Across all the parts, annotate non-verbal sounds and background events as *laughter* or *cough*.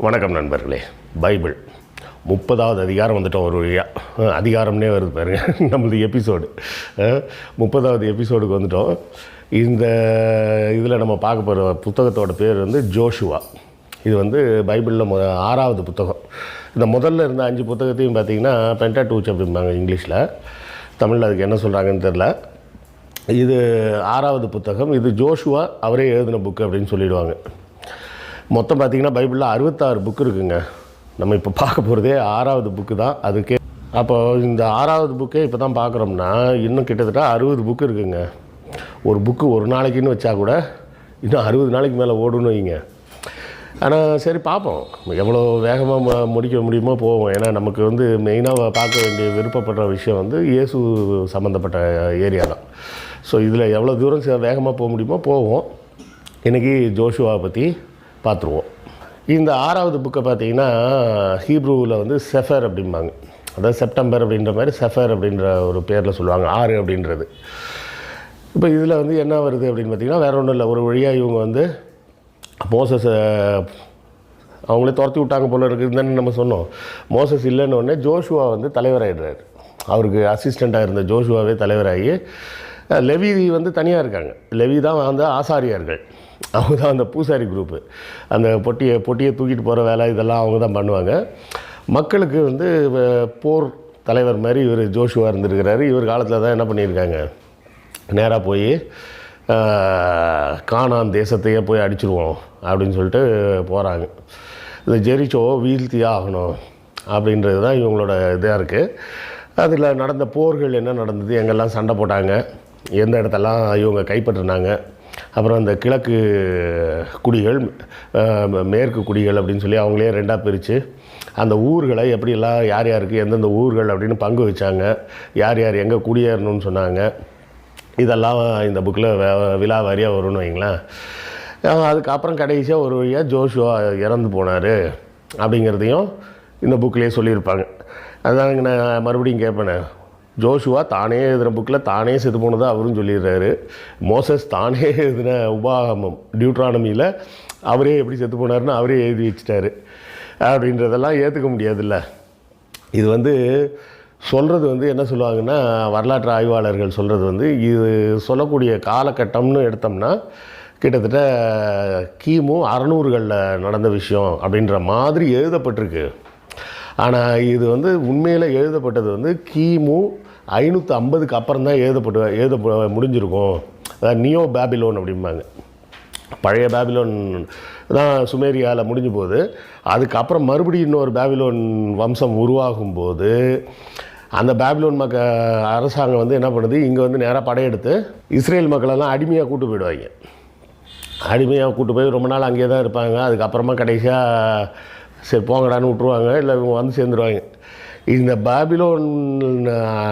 வணக்கம் நண்பர்களே. பைபிள். முப்பதாவது அதிகாரம் வந்துட்டோம் ஒரு வழியாக அதிகாரம்னே வருது பாருங்க. *laughs* நம்மளது எபிசோடு. முப்பதாவது எபிசோடுக்கு வந்துட்டோம். இந்த இதில் நம்ம பார்க்க போகிற புத்தகத்தோட பேர் வந்து ஜோஷுவா. இது வந்து பைபிளில் மொ ஆறாவது புத்தகம். இந்த முதல்ல இருந்த அஞ்சு புத்தகத்தையும் பார்த்தீங்கன்னா பென்டா டூச் அப்படிம்பாங்க இங்கிலீஷில். தமிழில் அதுக்கு என்ன சொல்கிறாங்கன்னு தெரில. இது ஆறாவது புத்தகம். இது ஜோஷுவா அவரே எழுதின புக்கு அப்படின்னு சொல்லிடுவாங்க. மொத்தம் பார்த்தீங்கன்னா பைபிளில் அறுபத்தாறு புக்கு இருக்குங்க. நம்ம இப்போ பார்க்க போகிறதே ஆறாவது புக்கு தான். அதுக்கே அப்போ இந்த ஆறாவது புக்கே இப்போ தான் பார்க்குறோம்னா இன்னும் கிட்டத்தட்ட அறுபது புக்கு இருக்குங்க. ஒரு புக்கு ஒரு நாளைக்குன்னு வச்சா கூட இன்னும் அறுபது நாளைக்கு மேலே ஓடுன்னு வைங்க. ஆனால் சரி பார்ப்போம். எவ்வளோ வேகமாக ம முடிக்க முடியுமோ போவோம். ஏன்னா நமக்கு வந்து மெயினாக பார்க்க வேண்டிய விருப்பப்படுற விஷயம் வந்து இயேசு சம்மந்தப்பட்ட ஏரியா தான். ஸோ இதில் எவ்வளோ தூரம் வேகமாக போக முடியுமோ போவோம். இன்றைக்கி ஜோஷுவாவை பற்றி பார்த்துருவோம். இந்த ஆறாவது புக்கை பார்த்தீங்கன்னா ஹீப்ரூவில் வந்து செஃபர் அப்படிம்பாங்க. அதாவது செப்டம்பர் அப்படின்ற மாதிரி செஃபர் அப்படின்ற ஒரு பேரில் சொல்லுவாங்க ஆறு அப்படின்றது. இப்போ இதில் வந்து என்ன வருது அப்படின்னு பார்த்தீங்கன்னா வேற ஒன்றும் இல்லை. ஒரு வழியாக இவங்க வந்து மோசஸை அவங்களே துரத்தி விட்டாங்க போல இருக்குதுன்னு நம்ம சொன்னோம். மோசஸ் இல்லைன்னு உடனே ஜோஷுவா வந்து தலைவராகிடுறாரு அவருக்கு அசிஸ்டண்ட்டாக இருந்த ஜோஷுவாவே தலைவராகி லெவி வந்து தனியாக இருக்காங்க. லெவி தான் வந்து ஆசாரியார்கள். அவங்க தான் அந்த பூசாரி குரூப்பு அந்த பொட்டியை பொட்டியை தூக்கிட்டு போகிற வேலை இதெல்லாம் அவங்க தான் பண்ணுவாங்க. மக்களுக்கு வந்து போர் தலைவர் மாதிரி இவர் ஜோஷுவாக இருந்திருக்கிறாரு. இவர் காலத்தில் தான் என்ன பண்ணியிருக்காங்க? நேராக போய் காணாம் தேசத்தையே போய் அடிச்சிருவோம் அப்படின்னு சொல்லிட்டு போகிறாங்க இந்த ஜெரிச்சோ வீழ்த்தி ஆகணும் அப்படின்றது தான் இவங்களோட இதாக இருக்குது அதில் நடந்த போர்கள் என்ன நடந்தது? எங்கெல்லாம் சண்டை போட்டாங்க? எந்த இடத்தெல்லாம் இவங்க கைப்பற்றினாங்க? அப்புறம் இந்த கிழக்கு குடிகள் மேற்கு குடிகள் அப்படின்னு சொல்லி அவங்களே ரெண்டாக பிரித்து அந்த ஊர்களை எப்படியெல்லாம் யார் யாருக்கு எந்தெந்த ஊர்கள் அப்படின்னு பங்கு வச்சாங்க யார் யார் எங்கே குடியேறணும்னு சொன்னாங்க. இதெல்லாம் இந்த புக்கில் விழா வாரியாக வரும்னு வைங்களேன். அதுக்கப்புறம் கடைசியாக ஒரு வழியாக ஜோஷுவா இறந்து போனார் அப்படிங்கிறதையும் இந்த புக்கிலே சொல்லியிருப்பாங்க. அதாங்க நான் மறுபடியும் கேட்பேனே. ஜோஷுவா தானே எழுதுன புக்கில் தானே செத்து போனதாக அவரும் சொல்லிடுறாரு. மோசஸ் தானே எழுதின உபாகமம் டியூட்ரானமியில் அவரே எப்படி செத்து போனாருன்னு அவரே எழுதி வச்சிட்டாரு. அப்படின்றதெல்லாம் ஏற்றுக்க முடியாதுல்ல. இது வந்து சொல்கிறது வந்து என்ன சொல்லுவாங்கன்னா வரலாற்று ஆய்வாளர்கள் சொல்கிறது வந்து இது சொல்லக்கூடிய காலகட்டம்னு எடுத்தோம்னா கிட்டத்தட்ட கிமு அறநூறுகளில் நடந்த விஷயம் அப்படின்ற மாதிரி எழுதப்பட்டிருக்கு. ஆனால் இது வந்து உண்மையில் எழுதப்பட்டது வந்து கிமு ஐநூற்றி ஐம்பதுக்கு அப்புறம் தான் எழுதப்பட்டு எழுத முடிஞ்சிருக்கும். அதாவது நியோ பேபிலோன் அப்படிம்பாங்க. பழைய பேபிலோன் தான் சுமேரியாவில் முடிஞ்ச போது அதுக்கப்புறம் மறுபடியும் இன்னொரு பேபிலோன் வம்சம் உருவாகும் போது அந்த பேபிலோன் மக்க அரசாங்கம் வந்து என்ன பண்ணுது? இங்கே வந்து நேராக படையெடுத்து இஸ்ரேல் மக்களெல்லாம் அடிமையாக கூட்டு போயிடுவாங்க. அடிமையாக கூட்டு போய் ரொம்ப நாள் அங்கேயே தான் இருப்பாங்க. அதுக்கப்புறமா கடைசியாக சரி போங்கடான்னு விட்ருவாங்க இல்லை இவங்க வந்து சேர்ந்துருவாங்க. இந்த பேபிலோன்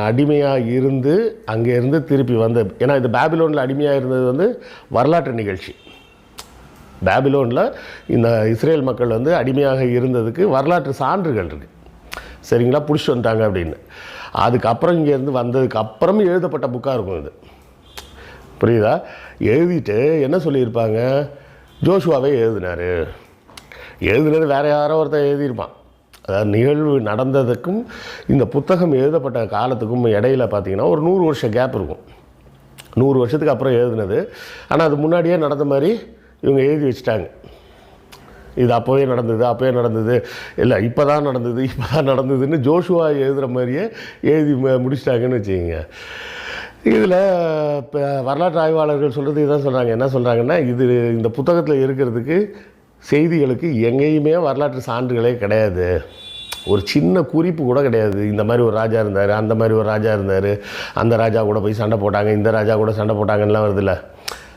அடிமையாக இருந்து அங்கேருந்து திருப்பி வந்த ஏன்னா இது பேபிலோனில் அடிமையாக இருந்தது வந்து வரலாற்று நிகழ்ச்சி. பேபிலோனில் இந்த இஸ்ரேல் மக்கள் வந்து அடிமையாக இருந்ததுக்கு வரலாற்று சான்றுகள் இருக்குது சரிங்களா? பிடிச்சிட்டு வந்துட்டாங்க அப்படின்னு. அதுக்கப்புறம் இங்கேருந்து வந்ததுக்கு அப்புறம் எழுதப்பட்ட புக்காக இருக்கும் இது. புரியுதா? எழுதிட்டு என்ன சொல்லியிருப்பாங்க? ஜோஷுவாவே எழுதினார். எழுதுனது வேறு யாரோ ஒருத்தன் எழுதியிருப்பான். அதாவது நிகழ்வு நடந்ததுக்கும் இந்த புத்தகம் எழுதப்பட்ட காலத்துக்கும் இடையில பார்த்தீங்கன்னா ஒரு நூறு வருஷம் கேப் இருக்கும். நூறு வருஷத்துக்கு அப்புறம் எழுதுனது. ஆனால் அது முன்னாடியே நடந்த மாதிரி இவங்க எழுதி வச்சுட்டாங்க. இது அப்போவே நடந்தது அப்போவே நடந்தது. இல்லை இப்போ தான் நடந்தது இப்போ தான் நடந்ததுன்னு ஜோஷுவா எழுதுகிற மாதிரியே எழுதி ம- முடிச்சிட்டாங்கன்னு வச்சுக்கோங்க. இதில் இப்போ வரலாற்று ஆய்வாளர்கள் சொல்கிறது இதான் சொல்கிறாங்க என்ன சொல்கிறாங்கன்னா இது இந்த புத்தகத்தில் இருக்கிறதுக்கு செய்திகளுக்கு எங்கேயுமே வரலாற்று சான்றுகளே கிடையாது. ஒரு சின்ன குறிப்பு கூட கிடையாது. இந்த மாதிரி ஒரு ராஜா இருந்தார் அந்த மாதிரி ஒரு ராஜா இருந்தார் அந்த ராஜா கூட போய் சண்டை போட்டாங்க இந்த ராஜா கூட சண்டை போட்டாங்கலாம் வருதுல்ல.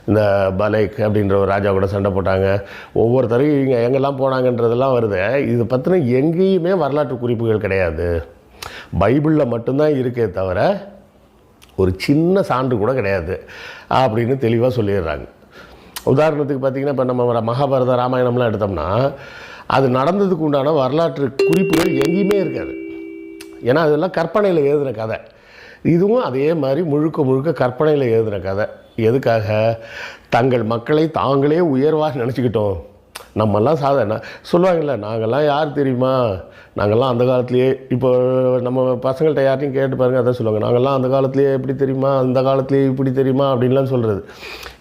இந்த பலேக் அப்படின்ற ஒரு ராஜா கூட சண்டை போட்டாங்க. ஒவ்வொருத்தரும் இங்கே எங்கெல்லாம் போனாங்கன்றதெல்லாம் வருது. இது பற்றின எங்கேயுமே வரலாற்று குறிப்புகள் கிடையாது. பைபிளில் மட்டும்தான் இருக்கே தவிர ஒரு சின்ன சான்று கூட கிடையாது. அப்படின்னு தெளிவாக சொல்லிடுறாங்க. உதாரணத்துக்கு பார்த்திங்கன்னா இப்போ நம்ம மகாபாரத ராமாயணம்லாம் எடுத்தோம்னா அது நடந்ததுக்கு உண்டான வரலாற்று குறிப்புகள் எங்கேயுமே இருக்காது. ஏன்னா அதெல்லாம் கற்பனையில் எழுதின கதை. இதுவும் அதே மாதிரி முழுக்க முழுக்க கற்பனையில் எழுதின கதை. எதுக்காக? தங்கள் மக்களை தாங்களே உயர்வாக நினச்சிக்கிட்டோம். நம்மெல்லாம் சாதாரண சொல்லுவாங்கல்ல நாங்கள்லாம் யார் தெரியுமா? நாங்கள்லாம் அந்த காலத்துலேயே இப்போ நம்ம பசங்கள்கிட்ட யார்ட்டையும் கேட்டு பாருங்க அதான் சொல்லுவாங்க நாங்கள்லாம் அந்த காலத்துலேயே எப்படி தெரியுமா? அந்த காலத்துலேயே இப்படி தெரியுமா? அப்படின்லாம் சொல்கிறது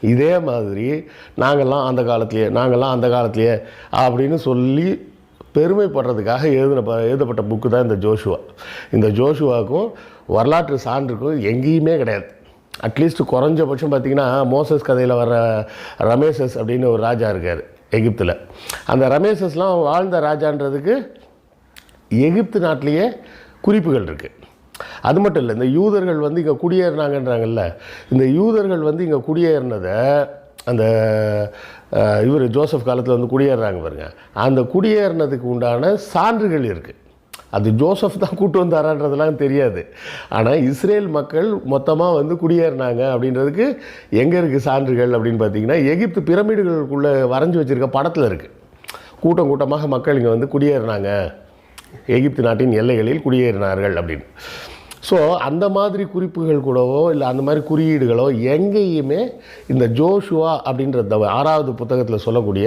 இதே மாதிரி நாங்கள்லாம் அந்த காலத்துலேயே நாங்கள்லாம் அந்த காலத்துலேயே அப்படின்னு சொல்லி பெருமைப்படுறதுக்காக எழுதின ப- எழுதப்பட்ட புக்கு தான் இந்த ஜோஷுவா. இந்த ஜோஷுவாவுக்கும் வரலாற்று சான்றுக்கும் எங்கேயுமே கிடையாது. அட்லீஸ்ட் குறைஞ்சபட்சம் பார்த்திங்கன்னா மோசஸ் கதையில் வர ரமேசஸ் அப்படின்னு ஒரு ராஜா இருக்கார். எகிப்தில். அந்த ரமேசஸ்லாம் வாழ்ந்த ராஜான்றதுக்கு எகிப்து நாட்டிலேயே குறிப்புகள் இருக்குது அது மட்டும் இல்லை இந்த யூதர்கள் வந்து இங்கே குடியேறினாங்கன்றாங்கல்ல இந்த யூதர்கள் வந்து இங்கே குடியேறினதை அந்த இவர் ஜோசப் காலத்தில் வந்து குடியேறுறாங்க பாருங்க. அந்த குடியேறினதுக்கு உண்டான சான்றுகள் இருக்குது அது ஜோசப் தான் கூட்டு வந்தாரான்றதுலாம் தெரியாது. ஆனால் இஸ்ரேல் மக்கள் மொத்தமாக வந்து குடியேறினாங்க அப்படின்றதுக்கு எங்கே இருக்குது சான்றுகள் அப்படின்னு பார்த்தீங்கன்னா எகிப்து பிரமிடுகளுக்குள்ளே வரைஞ்சி வச்சுருக்க படத்தில் இருக்குது கூட்டம் கூட்டமாக மக்கள் இங்கே வந்து குடியேறினாங்க. எகிப்து நாட்டின் எல்லைகளில் குடியேறினார்கள் அப்படின்னு. ஸோ அந்த மாதிரி குறிப்புகள் கூடவோ இல்லை அந்த மாதிரி குறியீடுகளோ எங்கேயுமே இந்த ஜோஷுவா அப்படின்ற ஆறாவது புத்தகத்தில் சொல்லக்கூடிய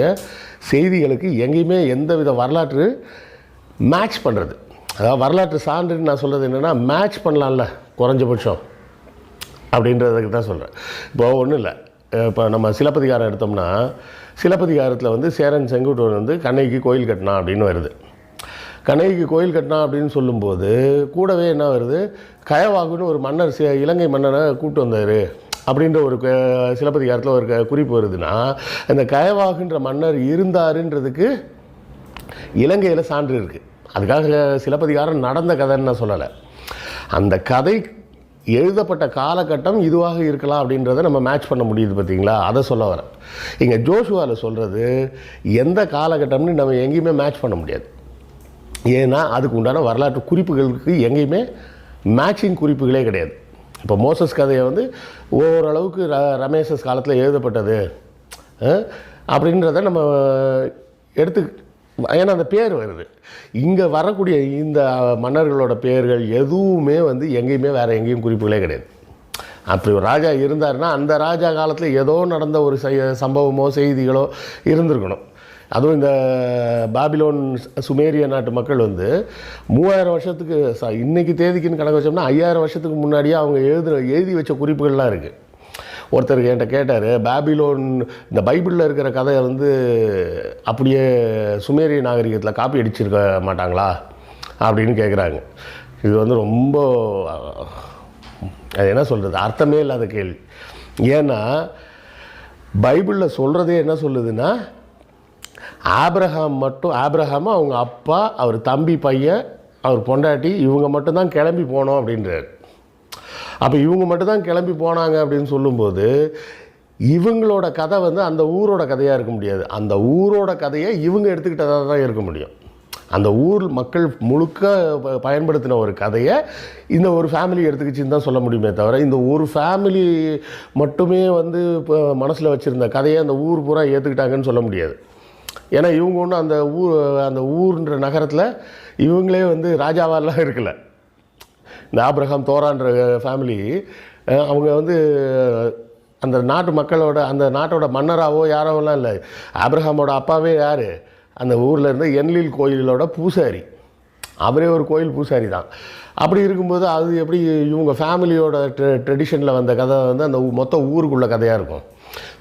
செய்திகளுக்கு எங்கேயுமே எந்தவித வரலாற்று மேட்ச் பண்ணுறது அதாவது வரலாற்று சான்றுன்னு நான் சொல்கிறது என்னென்னா மேட்ச் பண்ணலாம்ல குறைஞ்சபட்சம். அப்படின்றதுக்கு தான் சொல்கிறேன் இப்போ ஒன்றும் இல்லை. இப்போ நம்ம சிலப்பதிகாரம் எடுத்தோம்னா சிலப்பதிகாரத்தில் வந்து சேரன் செங்குட்டுவன் வந்து கண்ணகிக்கு கோயில் கட்டினான் அப்படின்னு வருது. கண்ணகிக்கு கோயில் கட்டினான் அப்படின்னு சொல்லும்போது கூடவே என்ன வருது? கயவாகுன்னு ஒரு மன்னர் சி- இலங்கை மன்னனை கூப்பிட்டு வந்தார். அப்படின்ற ஒரு க- சிலப்பதிகாரத்தில் ஒரு க- குறிப்பு வருதுன்னா அந்த கயவாகுன்ற மன்னர் இருந்தாருன்றதுக்கு இலங்கையில் சான்று இருக்குது அதுக்காக சிலப்பதிகாரம் நடந்த கதைன்னு நான் சொல்லலை. அந்த கதை எழுதப்பட்ட காலகட்டம் இதுவாக இருக்கலாம் அப்படின்றத நம்ம மேட்ச் பண்ண முடியுது பார்த்தீங்களா? அதை சொல்ல வரேன். இங்கே ஜோஷுவாவில் சொல்கிறது எந்த காலகட்டம்னு நம்ம எங்கேயுமே மேட்ச் பண்ண முடியாது. ஏன்னா அதுக்கு உண்டான வரலாற்று குறிப்புகளுக்கு எங்கேயுமே மேட்சிங் குறிப்புகளே கிடையாது. இப்போ மோசஸ் கதையை வந்து ஓரளவுக்கு ர ரமேசஸ் காலத்தில் எழுதப்பட்டது அப்படின்றத நம்ம எடுத்து ஏன்னா அந்த பேர் வருது. இங்கே வரக்கூடிய இந்த மன்னர்களோட பேர்கள் எதுவுமே வந்து எங்கேயுமே வேறு எங்கேயும் குறிப்புகளே கிடையாது. அப்படி ஒரு ராஜா இருந்தாருன்னா அந்த ராஜா காலத்தில் ஏதோ நடந்த ஒரு சம்பவமோ செய்திகளோ இருந்திருக்கணும். அதுவும் இந்த பாபிலோன் சுமேரிய நாட்டு மக்கள் வந்து மூவாயிரம் வருஷத்துக்கு ச இன்னைக்கு தேதிக்குன்னு கணக்கு வச்சோம்னா ஐயாயிரம் வருஷத்துக்கு முன்னாடியே அவங்க எழுது எழுதி வச்ச குறிப்புகள்லாம் இருக்குது ஒருத்தர் என்கிட்ட கேட்டார் பேபிலோன் இந்த பைபிளில் இருக்கிற கதையை வந்து அப்படியே சுமேரிய நாகரிகத்தில் காப்பி அடிச்சிருக்க மாட்டாங்களா? அப்படின்னு கேட்குறாங்க இது வந்து ரொம்ப அது என்ன சொல்கிறது அர்த்தமே இல்லாத கேள்வி. ஏன்னா பைபிளில் சொல்கிறதே என்ன சொல்லுதுன்னா ஆபிரகாம் மட்டும் ஆப்ரஹாம் அவங்க அப்பா அவர் தம்பி பையன் அவர் பொண்டாட்டி இவங்க மட்டும்தான் கிளம்பி போனோம் அப்படின்றார். அப்போ இவங்க மட்டும்தான் கிளம்பி போனாங்க அப்படின்னு சொல்லும்போது இவங்களோட கதை வந்து அந்த ஊரோட கதையாக இருக்க முடியாது. அந்த ஊரோட கதையை இவங்க எடுத்துக்கிட்டதாக தான் இருக்க முடியும். அந்த ஊர் மக்கள் முழுக்க ப- பயன்படுத்தின ஒரு கதையை இந்த ஒரு ஃபேமிலி எடுத்துக்கிச்சின்னு தான் சொல்ல முடியுமே தவிர இந்த ஒரு ஃபேமிலி மட்டுமே வந்து இப்போ மனசில் வச்சுருந்த கதையை அந்த ஊர் பூரா ஏற்றுக்கிட்டாங்கன்னு சொல்ல முடியாது. ஏன்னா இவங்க ஒன்றும் அந்த ஊர் அந்த ஊர்ன்ற நகரத்தில் இவங்களே வந்து ராஜாவாலாம் இருக்கலை. இந்த ஆப்ரஹாம் தோரான்ற ஃபேமிலி அவங்க வந்து அந்த நாட்டு மக்களோட அந்த நாட்டோட மன்னராகவோ யாரோலாம் இல்லை ஆப்ரஹாமோட அப்பாவே யார்? அந்த ஊரில் இருந்த என்லில் கோயிலோட பூசாரி. அவரே ஒரு கோயில் பூசாரி தான். அப்படி இருக்கும்போது அது எப்படி இவங்க ஃபேமிலியோட ட்ரெ ட்ரெடிஷனில் வந்த கதை வந்து அந்த மொத்த ஊருக்குள்ள கதையாக இருக்கும்.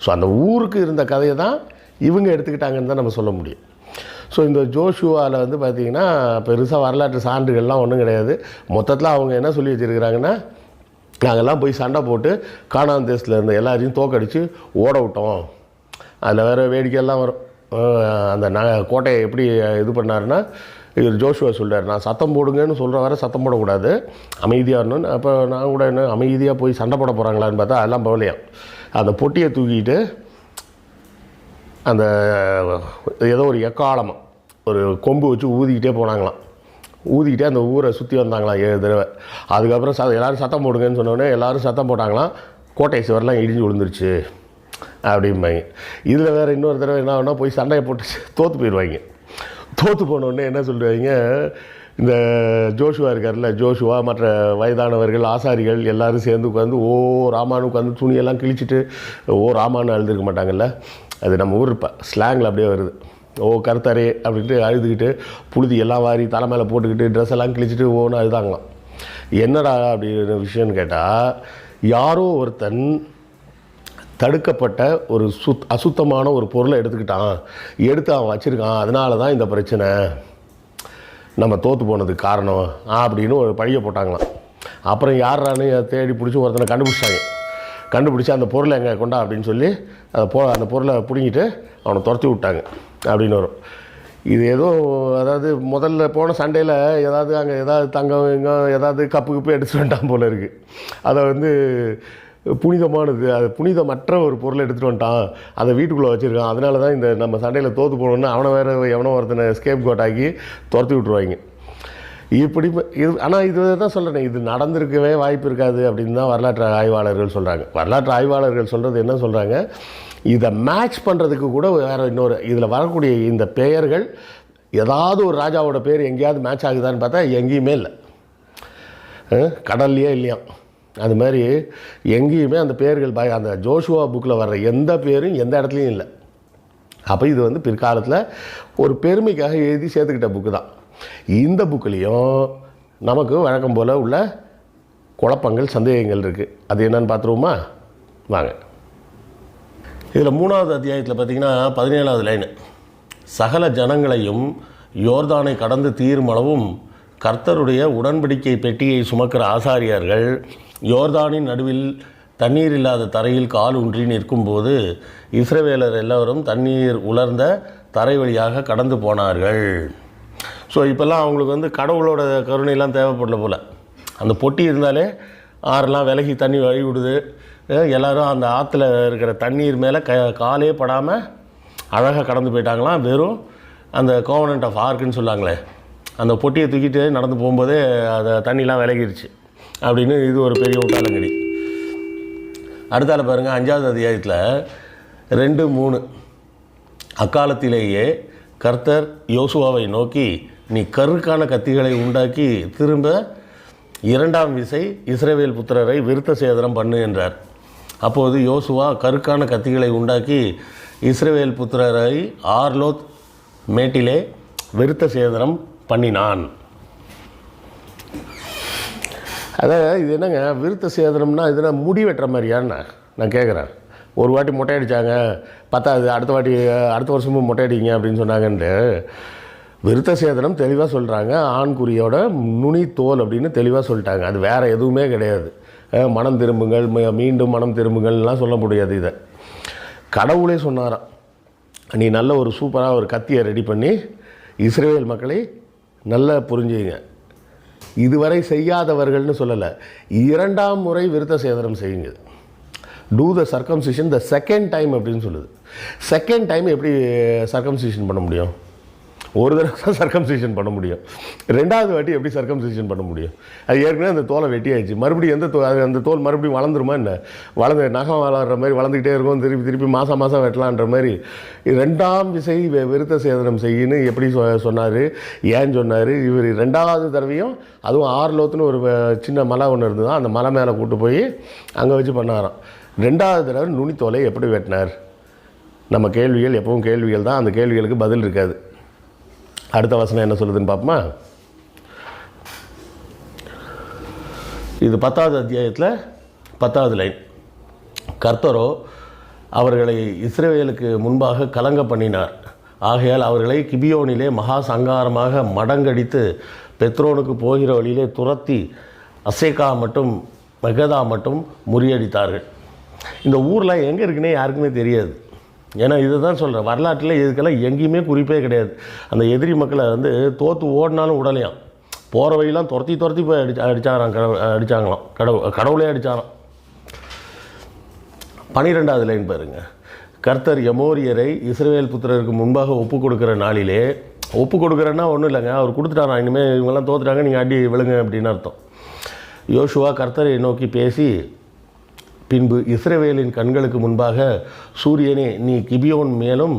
ஸோ அந்த ஊருக்கு இருந்த கதையை தான் இவங்க எடுத்துக்கிட்டாங்கன்னு தான் நம்ம சொல்ல முடியும். ஸோ இந்த ஜோஷுவாவில் வந்து பார்த்திங்கன்னா பெருசாக வரலாற்று சான்றுகள்லாம் ஒன்றும் கிடையாது. மொத்தத்தில் அவங்க என்ன சொல்லி வச்சுருக்கிறாங்கன்னா நாங்கள்லாம் போய் சண்டை போட்டு காணான் தேசத்தில் இருந்த எல்லாரையும் தோக்கடிச்சு ஓட விட்டோம். அதில் வேறு வேடிக்கையெல்லாம் வரும். அந்த ந கோட்டையை எப்படி இது பண்ணாருன்னா இவர் ஜோஷுவா சொல்கிறார் நான் சத்தம் போடுங்கன்னு சொல்கிற வர சத்தம் போடக்கூடாது. அமைதியாக இருந்தோன்னு அப்போ நான் கூட என்ன அமைதியாக போய் சண்டை போட போகிறாங்களான்னு பார்த்தா அதெல்லாம் போகலையாம் அந்த பொட்டியை தூக்கிட்டு அந்த ஏதோ ஒரு எக்காலமாக ஒரு கொம்பு வச்சு ஊதிக்கிட்டே போனாங்களாம். ஊதிக்கிட்டே அந்த ஊரை சுற்றி வந்தாங்களாம் ஏழு தடவை. அதுக்கப்புறம் ச எல்லோரும் சத்தம் போடுங்கன்னு சொன்னோடனே எல்லோரும் சத்தம் போட்டாங்களாம். கோட்டை சுவரெல்லாம் இடிஞ்சு விழுந்துருச்சு. அப்படிம்பாங்க. இதில் வேறு இன்னொரு தடவை என்ன ஆகுனா போய் சண்டையை போட்டு தோற்று போயிடுவாங்க. தோற்று போனோடனே என்ன சொல்லுவாங்க? இந்த ஜோஷுவா இருக்கார்ல ஜோஷுவா மற்ற வயதானவர்கள் ஆசாரிகள் எல்லோரும் சேர்ந்து உட்காந்து ஓ ராமானு உட்காந்து துணியெல்லாம் கிழிச்சிட்டு ஓ ராமான்னு அழுதுருக்க மாட்டாங்கல்ல? அது நம்ம ஊர் இப்போ ஸ்லாங்கில் அப்படியே வருது. ஓ கருத்தாரே அப்படின்ட்டு அழுதுகிட்டு புழுதி எல்லாம் வாரி தலை மேலே போட்டுக்கிட்டு ட்ரெஸ் எல்லாம் கிழிச்சிட்டு ஓன்னு அழுதாங்களாம். என்னடா அப்படின்னு விஷயம்னு கேட்டால் யாரோ ஒருத்தன் தடுக்கப்பட்ட ஒரு சுத் அசுத்தமான ஒரு பொருளை எடுத்துக்கிட்டான். எடுத்து அவன் வச்சுருக்கான். அதனால தான் இந்த பிரச்சனை. நம்ம தோற்று போனதுக்கு காரணம் அப்படின்னு ஒரு பழிய போட்டாங்களாம். அப்புறம் யாரான்னு தேடி பிடிச்சி ஒருத்தனை கண்டுபிடிச்சாங்க கண்டுபிடிச்சி அந்த பொருளை எங்கே கொண்டா அப்படின்னு சொல்லி அதை போ அந்த பொருளை பிடுங்கிட்டு அவனை துரத்தி விட்டாங்க அப்படின்னு வரும். இது ஏதோ அதாவது முதல்ல போன சண்டையில் ஏதாவது அங்கே ஏதாவது தங்கம் எங்கே ஏதாவது கப்பு கப்பு எடுத்து வந்துட்டான் போல இருக்குது அதை வந்து புனிதமானது அது புனிதமற்ற ஒரு பொருளை எடுத்துகிட்டு வந்துட்டான். அதை வீட்டுக்குள்ளே வச்சுருக்கான். அதனால தான் இந்த நம்ம சண்டையில் தோற்று போனோன்னு அவனை வேறு எவனோ ஒருத்தனை ஸ்கேப் கோட்டாக்கி துரத்தி விட்ருவாங்க இப்படி இது ஆனால் இது தான் சொல்கிறேன் இது நடந்திருக்கவே வாய்ப்பு இருக்காது அப்படின்னு தான் வரலாற்று ஆய்வாளர்கள் சொல்கிறாங்க வரலாற்று ஆய்வாளர்கள் சொல்கிறது என்ன சொல்கிறாங்க இதை மேட்ச் பண்ணுறதுக்கு கூட வேறு இன்னொரு இதில் வரக்கூடிய இந்த பெயர்கள் ஏதாவது ஒரு ராஜாவோட பேர் எங்கேயாவது மேட்ச் ஆகுதான்னு பார்த்தா எங்கேயுமே இல்லை. கடல்லையே இல்லையா அது மாதிரி எங்கேயுமே அந்த பேர்கள் பய அந்த ஜோஷுவா புக்கில் வர்ற எந்த பேரும் எந்த இடத்துலையும் இல்லை. அப்போ இது வந்து பிற்காலத்தில் ஒரு பெருமைக்காக எழுதி சேர்த்துக்கிட்ட புக்கு தான். இந்த புக்கிலையும் நமக்கு வழக்கம் போல் உள்ள குழப்பங்கள் சந்தேகங்கள் இருக்குது அது என்னன்னு பார்த்துருவோமா? வாங்க. இதில் மூணாவது அத்தியாயத்தில் பார்த்தீங்கன்னா பதினேழாவது லைனு சகல ஜனங்களையும் யோர்தானை கடந்து தீர்மளவும் கர்த்தருடைய உடன்படிக்கை பெட்டியை சுமக்கிற ஆசாரியர்கள் யோர்தானின் நடுவில் தண்ணீர் இல்லாத தரையில் கால் ஊன்றி நிற்கும்போது இஸ்ரவேலர் எல்லோரும் தண்ணீர் உலர்ந்த தரை வழியாக கடந்து போனார்கள். ஸோ இப்போல்லாம் அவங்களுக்கு வந்து கடவுளோட கருணையெல்லாம் தேவைப்படல போல். அந்த பொட்டி இருந்தாலே ஆறெல்லாம் விலகி தண்ணி வழி விடுது. எல்லோரும் அந்த ஆற்றுல இருக்கிற தண்ணீர் மேலே க காலே படாமல் அழகாக கடந்து போயிட்டாங்களாம். வெறும் அந்த கோவனண்ட் ஆஃப் ஆர்க்குன்னு சொல்லாங்களே. அந்த பொட்டியை தூக்கிட்டு நடந்து போகும்போதே அந்த தண்ணிலாம் விலகிருச்சு. அப்படின்னு இது ஒரு பெரிய உட்டாலங்கடி அடுத்தால பாருங்கள் அஞ்சாவது அத்தியாயத்தில் ரெண்டு மூணு. அக்காலத்திலேயே கர்த்தர் யோசுவாவை நோக்கி நீ கருக்கான கத்திகளை உண்டாக்கி திரும்ப இரண்டாம் விசை இஸ்ரேவேல் புத்திரரை விருத்த சேதனம் பண்ணு என்றார். அப்போது யோசுவா கருக்கான கத்திகளை உண்டாக்கி இஸ்ரேவேல் புத்திரரை ஆர்லோத் மேட்டிலே விருத்த சேதனம் பண்ணினான். அதான் இது என்னங்க? விருத்த சேதனம்னா இதுனா முடி வெட்டுற மாதிரியான்னு நான் கேட்குறேன் ஒரு வாட்டி மொட்டை அடித்தாங்க பத்தாது அடுத்த வாட்டி அடுத்த வருஷமும் மொட்டை அடிங்க அப்படின்னு சொன்னாங்கன்ட்டு விருத்த சேதனம் தெளிவாக சொல்கிறாங்க ஆண்குறியோட நுனி தோல் அப்படின்னு தெளிவாக சொல்லிட்டாங்க. அது வேறு எதுவுமே கிடையாது. மனம் திரும்புங்கள் மீண்டும் மனம் திரும்புங்கள்லாம் சொல்ல முடியாது இதை. கடவுளே சொன்னாராம். நீ நல்ல ஒரு சூப்பராக ஒரு கத்தியை ரெடி பண்ணி இஸ்ரேல் மக்களை நல்லா புரிஞ்சுங்க. இதுவரை செய்யாதவர்கள்னு சொல்லலை. இரண்டாம் முறை விருத்த சேதனம் செய்யுங்க. Do the circumcision the second time அப்படின்னு சொல்லுது. செகண்ட் டைம் எப்படி சர்க்கம்சிஷன் பண்ண முடியும்? ஒரு தடவை தான் சர்க்கம்சிஷன் பண்ண முடியும். ரெண்டாவது வாட்டி எப்படி சர்க்கம்சிஷன் பண்ண முடியும்? அது ஏற்கனவே அந்த தோலை வெட்டியாயிடுச்சு மறுபடியும் எந்த தோ அது அந்த தோல் மறுபடியும் வளர்ந்துருமா என்ன? வளர்ந்து நகம் வளர்கிற மாதிரி வளர்ந்துக்கிட்டே இருக்கும். திருப்பி திருப்பி மாதம் மாதம் வெட்டலான்ற மாதிரி. ரெண்டாம் விசை வெ- விருத்த சேதனம் செய்யுன்னு எப்படி சொ சொன்னார்? ஏன் சொன்னார்? இவர் ரெண்டாவது தடவையும் அதுவும் ஆறுலோத்துன்னு ஒரு வ- சின்ன மலை ஒன்று இருந்தது அந்த மலை மேலே கூட்டு போய் அங்கே வச்சு பண்ணாராம். ரெண்டாவது தடவை நுனித்தோலை எப்படி வெட்டினார்? நம்ம கேள்விகள் எப்பவும் கேள்விகள் தான். அந்த கேள்விகளுக்கு பதில் இருக்காது. அடுத்த வசனம் என்ன சொல்லுதுன்னு பார்ப்போமா? இது பத்தாவது அத்தியாயத்தில் பத்தாவது லைன் கர்த்தரோ அவர்களை இஸ்ரேவேலுக்கு முன்பாக கலங்க பண்ணினார். ஆகையால் அவர்களை கிபியோனிலே மகா சங்காரமாக மடங்கடித்து பெத்ரோனுக்கு போகிற வழியிலே துரத்தி அசேகா மட்டும் மெகதா மட்டும் முறியடித்தார்கள். இந்த ஊரில் எங்கே இருக்குன்னே யாருக்குமே தெரியாது. ஏன்னா இதுதான் சொல்கிறேன் வரலாற்றில் இதுக்கெல்லாம் எங்கேயுமே குறிப்பே கிடையாது. அந்த எதிரி மக்களை வந்து தோற்று ஓடினாலும் உடலையாம். போகிற வழியெல்லாம் துரத்தி துரத்தி போய் அடி அடித்தாராம் கடவு அடித்தாங்களாம் கடவுள் கடவுளே அடித்தாராம் பனிரெண்டாவது லைன் பாருங்க. கர்த்தர் எமோரியரை இஸ்ரவேல் புத்திரருக்கு முன்பாக ஒப்பு கொடுக்குற நாளிலே ஒப்பு கொடுக்குறேன்னா ஒன்றும் இல்லைங்க. அவர் கொடுத்துட்டாராம் இனிமேல் இவங்கெல்லாம் தோத்துட்டாங்க நீங்கள் அடி விழுங்க அப்படின்னு அர்த்தம். யோசுவா கர்த்தரை நோக்கி பேசி பின்பு இஸ்ரவேலின் கண்களுக்கு முன்பாக சூரியனே நீ கிபியோன் மேலும்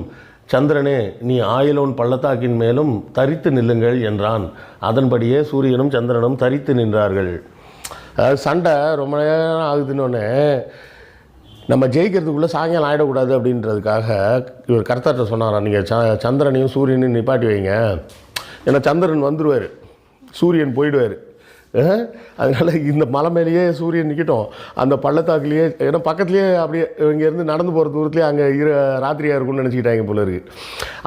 சந்திரனே நீ ஆயிலோன் பள்ளத்தாக்கின் மேலும் தரித்து நில்லுங்கள் என்றான். அதன்படியே சூரியனும் சந்திரனும் தரித்து நின்றார்கள். சண்டை ரொம்ப நேரம் ஆகுதுன்னொன்னே நம்ம ஜெயிக்கிறதுக்குள்ளே சாயங்காலம் ஆகிடக்கூடாது அப்படின்றதுக்காக இவர் கர்த்தர்கிட்ட சொன்னாரா நீங்கள் ச சந்திரனையும் சூரியனையும் நிப்பாட்டி வைங்க. ஏன்னா சந்திரன் வந்துடுவார் சூரியன் போயிடுவார். அதனால் இந்த மலை மேலேயே சூரியன் நிற்கட்டும் அந்த பள்ளத்தாக்குலேயே ஏன்னா பக்கத்துலேயே அப்படியே இங்கேருந்து நடந்து போகிற தூரத்துலேயே அங்கே இரு ராத்திரியாக இருக்கும்னு நினச்சிக்கிட்டாங்க போல இருக்குது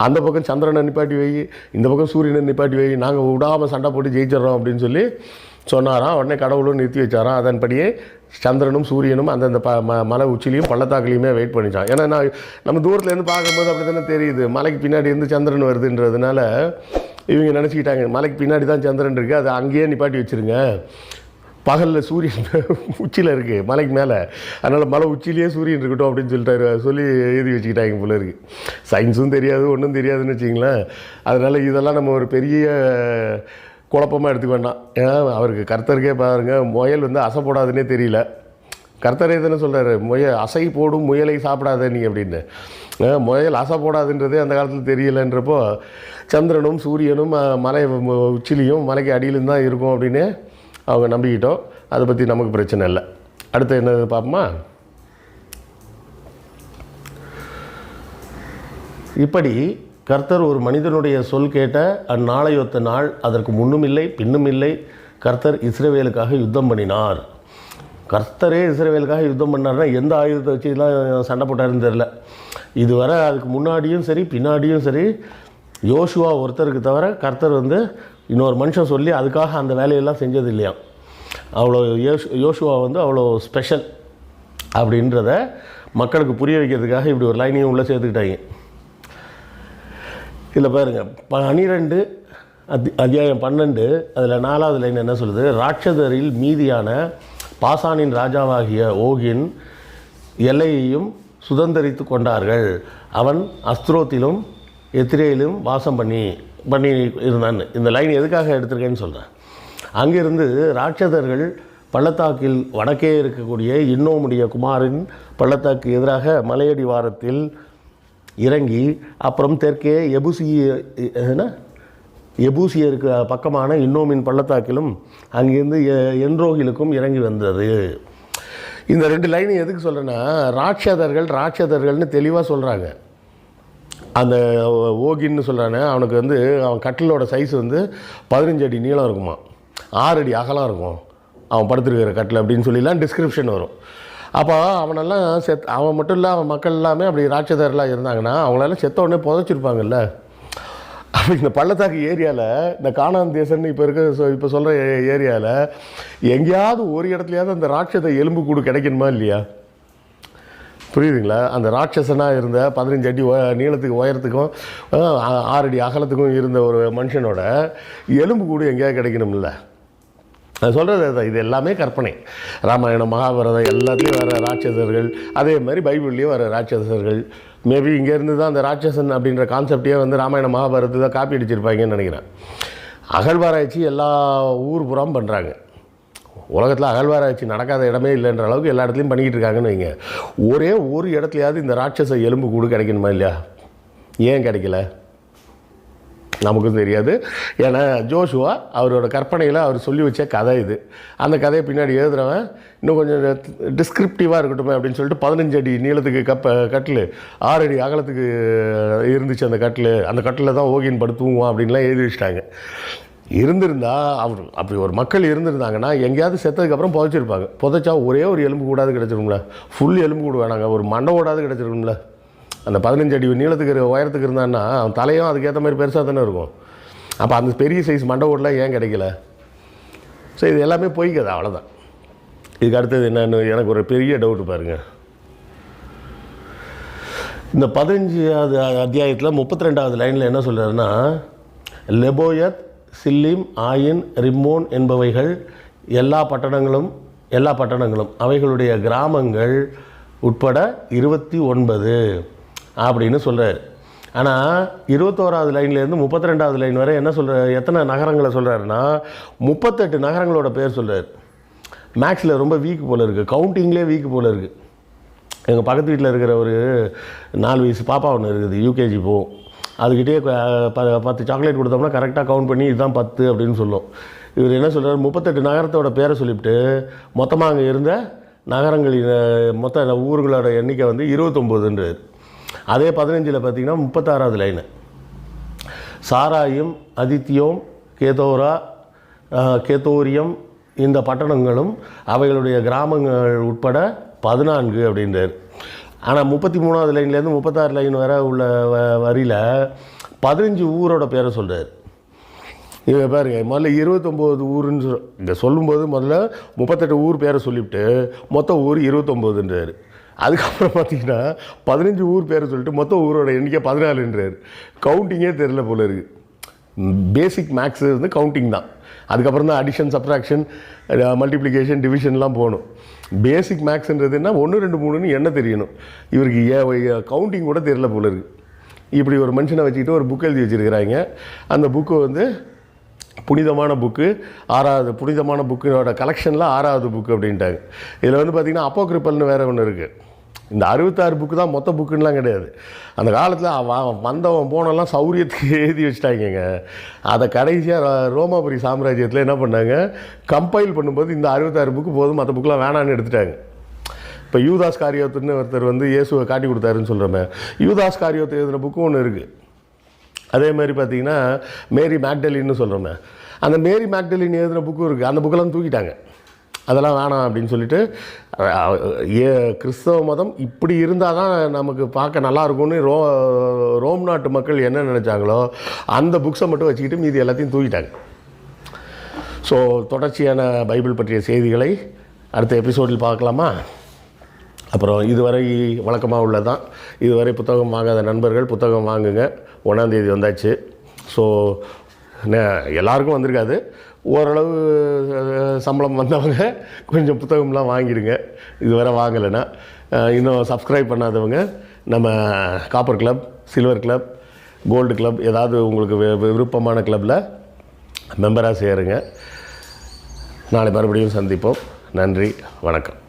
அந்த பக்கம் சந்திரனை நிப்பாட்டி வை இந்த பக்கம் சூரியனை நிப்பாட்டி வை நாங்கள் விடாமல் சண்டை போட்டு ஜெயிச்சிடுறோம் அப்படின்னு சொல்லி சொன்னாராம். உடனே கடவுளும் நிறுத்தி வச்சாராம். அதன்படியே சந்திரனும் சூரியனும் அந்தந்த ப ம மலை உச்சிலையும் பள்ளத்தாக்குலையுமே வெயிட் பண்ணிச்சான் ஏன்னா நான் நம்ம தூரத்துலேருந்து பார்க்கும்போது அப்படி தானே தெரியுது. மலைக்கு பின்னாடி இருந்து சந்திரன் வருதுன்றதுனால இவங்க நினச்சிக்கிட்டாங்க மலைக்கு பின்னாடி தான் சந்திரன் இருக்குது அதை அங்கேயே நிப்பாட்டி வச்சுருங்க. பகலில் சூரியன் *laughs* உச்சியில் இருக்குது மலைக்கு மேலே. அதனால் மலை உச்சிலேயே சூரியன் இருக்கட்டும் அப்படின்னு சொல்லிட்டாரு. சொல்லி எழுதி வச்சுக்கிட்டாங்க போல இருக்குது சயின்ஸும் தெரியாது ஒன்றும் தெரியாதுன்னு வச்சிங்களேன் அதனால் இதெல்லாம் நம்ம ஒரு பெரிய குழப்பமாக எடுத்துக்க வேண்டாம். ஏன்னா அவருக்கு கர்த்தருக்கே பாருங்கள் முயல் வந்து அசைப்படாதுன்னே தெரியல. கர்த்தரே தானே சொல்கிறாரு முய அசை போடும் முயலை சாப்பிடாத நீ அப்படின்னு. அஹ் ஆசை போடாதுன்றதே அந்த காலத்தில் தெரியலைன்றப்போ சந்திரனும் சூரியனும் மலை உச்சிலையும் மலைக்கு அடியிலும் தான் இருக்கும் அப்படின்னு அவங்க நம்பிக்கிட்டோம். அதை பற்றி நமக்கு பிரச்சனை இல்லை. அடுத்து என்ன பார்ப்போமா இப்படி கர்த்தர் ஒரு மனிதனுடைய சொல் கேட்ட அந்நாளையொத்த நாள் அதற்கு முன்னும் இல்லை பின்னும் இல்லை. கர்த்தர் இஸ்ரேவேலுக்காக யுத்தம் பண்ணினார். கர்த்தரே இஸ்ரேவேலுக்காக யுத்தம் பண்ணார்னா எந்த ஆயுதத்தை வச்சுலாம் சண்டை போட்டாருன்னு தெரில இதுவரை அதுக்கு முன்னாடியும் சரி பின்னாடியும் சரி யோசுவா ஒருத்தருக்கு தவிர கர்த்தர் வந்து இன்னொரு மனுஷன் சொல்லி அதுக்காக அந்த வேலையெல்லாம் செஞ்சது இல்லையா அவ்வளோ யோஷ் யோசுவா வந்து அவ்வளோ ஸ்பெஷல் அப்படின்றத மக்களுக்கு புரிய வைக்கிறதுக்காக இப்படி ஒரு லைனையும் உள்ளே சேர்த்துக்கிட்டாங்க. இதில் பாருங்க பனிரெண்டு அத்தி அத்தியாயம் பன்னெண்டு அதில் நாலாவது லைன் என்ன சொல்லுது? ராட்சதரில் மீதியான பாசானின் ராஜாவாகிய ஓகின் எல்லையையும் சுதந்தரித்து கொண்டார்கள். அவன் அஸ்திரோத்திலும் எத்திரேயிலும் வாசம் பண்ணி பண்ணி இருந்தான். இந்த லைன் எதுக்காக எடுத்திருக்கேன்னு சொல்கிறேன் அங்கிருந்து ராட்சதர்கள் பள்ளத்தாக்கில் வடக்கே இருக்கக்கூடிய இன்னோமுடைய குமாரின் பள்ளத்தாக்கு எதிராக மலையடி வாரத்தில் இறங்கி அப்புறம் தெற்கே எபுசிய என்ன? எபூசியருக்கு பக்கமான இன்னோமின் பள்ளத்தாக்கிலும் அங்கிருந்து எ- என்ரோகிலுக்கும் இறங்கி வந்தது. இந்த ரெண்டு லைன் எதுக்கு சொல்கிறேன்னா ராட்சதர்கள் ராட்சதர்கள்னு தெளிவாக சொல்கிறாங்க அந்த ஓகின்னு சொல்கிறானே அவனுக்கு வந்து அவன் கட்டிலோட சைஸ் வந்து பதினஞ்சு அடி நீளம் இருக்குமா? ஆறு அடி அகலம் இருக்கும். அவன் படுத்துருக்கிற கட்டில் அப்படின்னு சொல்லிலாம் டிஸ்கிரிப்ஷன் வரும். அப்போ அவனெல்லாம் செத் அவன் மட்டும் இல்லை அவன் மக்கள் எல்லாமே அப்படி ராட்சதர்லாம் இருந்தாங்கன்னா அவங்களெல்லாம் செத்த உடனே புதைச்சிருப்பாங்கல்ல? அப்போ இந்த பள்ளத்தாக்கு ஏரியாவில் இந்த காணான் தேசம்னு இப்போ இருக்க சொ- இப்போ சொல்கிற ஏரியாவில் எங்கேயாவது ஒரு இடத்துலையாவது அந்த ராட்சத எலும்பு கூடு கிடைக்கணுமா இல்லையா? புரியுதுங்களா? அந்த ராட்சசனாக இருந்த பதினஞ்சு அடி நீளத்துக்கு உயரத்துக்கும் ஆறடி அகலத்துக்கும் இருந்த ஒரு மனுஷனோட எலும்பு கூடு எங்கேயாவது கிடைக்கணும்ல? நான் சொல்கிறது இது எல்லாமே கற்பனை. ராமாயணம் மகாபாரதம் எல்லாத்துலேயும் வர ராட்சசர்கள் அதே மாதிரி பைபிள்லேயும் வர ராட்சசர்கள் மேபி இங்கேருந்து தான் அந்த ராட்சசன் அப்படின்ற கான்செப்டே வந்து ராமாயண மகாபாரதத்தை தான் காப்பி அடிச்சிருப்பாங்கன்னு நினைக்கிறேன். அகழ்வாராய்ச்சி எல்லா ஊர் புறம் பண்ணுறாங்க உலகத்தில் அகழ்வாராய்ச்சி நடக்காத இடமே இல்லைன்ற அளவுக்கு எல்லா இடத்துலையும் பண்ணிக்கிட்டு இருக்காங்கன்னு வைங்க. ஒரே ஒரு இடத்துலையாவது இந்த ராட்சச எலும்பு கூடு கிடைக்கணுமா இல்லையா? ஏன் கிடைக்கல? நமக்கும் தெரியாது. ஏன்னா ஜோஷுவா அவரோட கற்பனையில் அவர் சொல்லி வச்ச கதை இது. அந்த கதையை பின்னாடி எழுதுகிறவன் இன்னும் கொஞ்சம் டிஸ்கிரிப்டிவாக இருக்கட்டும் அப்படின்னு சொல்லிட்டு பதினஞ்சு அடி நீளத்துக்கு கப்ப கட்டில் ஆறு அடி அகலத்துக்கு இருந்துச்சு அந்த கட்டில். அந்த கட்டில் தான் ஓகின் படுத்து தூங்குவான் அப்படின்லாம் எழுதி வச்சிட்டாங்க. இருந்திருந்தா அவர் அப்படி ஒரு மக்கள் இருந்திருந்தாங்கன்னா எங்கேயாவது செத்ததுக்கப்புறம் புதைச்சிருப்பாங்க. புதைச்சா ஒரே ஒரு எலும்பு கூடாது கிடச்சிருக்கும்ல ஃபுல் எலும்பு கூட வேணாங்க. ஒரு மண்டை ஓடாது கிடச்சிருக்கும்ல. அந்த பதினஞ்சு அடி நீளத்துக்கு உயரத்துக்கு இருந்தான்னா அவன் தலையும் அதுக்கேற்ற மாதிரி பெருசாக தானே இருக்கும். அப்போ அந்த பெரிய சைஸ் மண்டை ஏன் கிடைக்கல? ஸோ இது எல்லாமே பொய் கதை அவ்வளோதான் இதுக்கு அடுத்தது என்னென்னு எனக்கு ஒரு பெரிய டவுட் பாருங்கள் இந்த பதினஞ்சாவது அத்தியாயத்தில் முப்பத்தி ரெண்டாவது லைனில் என்ன சொல்கிறாருன்னா லெபோயத் சில்லிம் ஆயின் ரிம்மோன் என்பவைகள் எல்லா பட்டணங்களும் எல்லா பட்டணங்களும் அவைகளுடைய கிராமங்கள் உட்பட இருபத்தி ஒன்பது. அப்படின்னு சொல்கிறார் ஆனால் இருபத்தோராவது லைன்லேருந்து முப்பத்தி ரெண்டாவது லைன் வரை என்ன சொல்கிறார் எத்தனை நகரங்களை சொல்கிறாருன்னா முப்பத்தெட்டு நகரங்களோட பேர் சொல்கிறார் மேக்ஸில் ரொம்ப வீக் போல் இருக்குது கவுண்டிங்லேயே வீக் போல் இருக்குது எங்கள் பக்கத்து வீட்டில் இருக்கிற ஒரு நாலு வயசு பாப்பா ஒன்று இருக்குது யூகேஜி போகும் அதுக்கிட்டே ப. பத்து சாக்லேட் கொடுத்தோம்னா கரெக்டாக கவுண்ட் பண்ணி இதுதான் பத்து அப்படின்னு சொல்லும். இவர் என்ன சொல்கிறார் முப்பத்தெட்டு நகரத்தோட பேரை சொல்லிவிட்டு மொத்தமாக அங்கே இருந்த நகரங்களின் மொத்த ஊர்களோட எண்ணிக்கை வந்து இருபத்தொம்போதுன்றது அதே பதினஞ்சில் பார்த்தீங்கன்னா முப்பத்தாறாவது லைனு சாராயும் அதித்தியோம் கேதோரா கேத்தோரியம் இந்த பட்டணங்களும் அவைகளுடைய கிராமங்கள் உட்பட பதினான்கு அப்படின்றார். ஆனால் முப்பத்தி மூணாவது லைன்லேருந்து முப்பத்தாறு லைன் வர உள்ள வ வரியில் பதினஞ்சு ஊரோட பேரை சொல்கிறார் இவங்க பாருங்க முதல்ல இருபத்தொம்போது ஊருன்னு சொல் இங்கே சொல்லும்போது முதல்ல முப்பத்தெட்டு ஊர் பேரை சொல்லிவிட்டு மொத்த ஊர் இருபத்தொம்போதுன்றார். அதுக்கப்புறம் பார்த்தீங்கன்னா பதினஞ்சு ஊர் பேரை சொல்லிட்டு மொத்த ஊரோட எண்ணிக்கை பதினாலுன்றார். கவுண்டிங்கே தெரில போல இருக்குது பேசிக் மேக்ஸ் வந்து கவுண்டிங் தான். அதுக்கப்புறம் தான் அடிஷன் சப்ராக்ஷன் மல்டிப்ளிகேஷன் டிவிஷன்லாம் போகணும். பேசிக் மேக்ஸ்ன்றதுன்னா ஒன்று ரெண்டு மூணுன்னு என்ன தெரியணும்? இவருக்கு ஏ கவுண்டிங் கூட தெரியல போல இருக்குது இப்படி ஒரு மனுஷனை வச்சுக்கிட்டு ஒரு புக் எழுதி வச்சுருக்கிறாங்க. அந்த புக்கு வந்து புனிதமான புக்கு ஆறாவது புனிதமான புக்கினோட கலெக்ஷனில் ஆறாவது புக்கு அப்படின்ட்டாங்க. இதில் வந்து பார்த்திங்கன்னா அப்போக்ரிப்பல்னு வேறு ஒன்று இருக்குது இந்த அறுபத்தாறு புக்கு தான் மொத்த புக்குன்னெலாம் கிடையாது. அந்த காலத்தில் அவன் வந்தவன் போனெல்லாம் சௌரியத்துக்கு *laughs* எழுதி வச்சுட்டாங்கங்க. அதை கடைசியாக ரோமாபுரி சாம்ராஜ்யத்தில் என்ன பண்ணாங்க? கம்பைல் பண்ணும்போது இந்த அறுபத்தாறு புக்கு போதும் மற்ற புக்கெலாம் வேணான்னு எடுத்துட்டாங்க. இப்போ யூதாஸ் காரியத்துன்னு ஒருத்தர் வந்து இயேசுவை காட்டி கொடுத்தாருன்னு சொல்கிறோமே யூதாஸ் காரியத்தை எழுதுன புக்கும் ஒன்று இருக்குது அதே மாதிரி பார்த்தீங்கன்னா மேரி மேக்டலின்னு சொல்கிறோமே அந்த மேரி மேக்டலின் எழுதின புக்கும் இருக்குது அந்த புக்கெல்லாம் தூக்கிட்டாங்க. அதெல்லாம் வேணாம் அப்படின்னு சொல்லிட்டு ஏ கிறிஸ்தவ மதம் இப்படி இருந்தால் தான் நமக்கு பார்க்க நல்லா இருக்கும்னு ரோ ரோம் நாட்டு மக்கள் என்ன நினச்சாங்களோ அந்த புக்ஸை மட்டும் வச்சுக்கிட்டு மீதி எல்லாத்தையும் தூக்கிட்டாங்க. ஸோ தொடர்ச்சியான பைபிள் பற்றிய செய்திகளை அடுத்த எபிசோடில் பார்க்கலாமா? அப்புறம் இதுவரை வழக்கமாக உள்ளதான் இதுவரை புத்தகம் வாங்காத நண்பர்கள் புத்தகம் வாங்குங்க. ஒன்றாந்தேதி வந்தாச்சு. ஸோ எல்லாருக்கும் வந்திருக்காது. ஓரளவு சம்பளம் வந்தவங்க கொஞ்சம் புத்தகம்லாம் வாங்கிடுங்க. இதுவரை வாங்கலைன்னா இன்னும் சப்ஸ்கிரைப் பண்ணாதவங்க நம்ம copper club silver club gold club ஏதாவது உங்களுக்கு விருப்பமான கிளப்பில் மெம்பராக சேருங்க. நாளை மறுபடியும் சந்திப்போம். நன்றி வணக்கம்.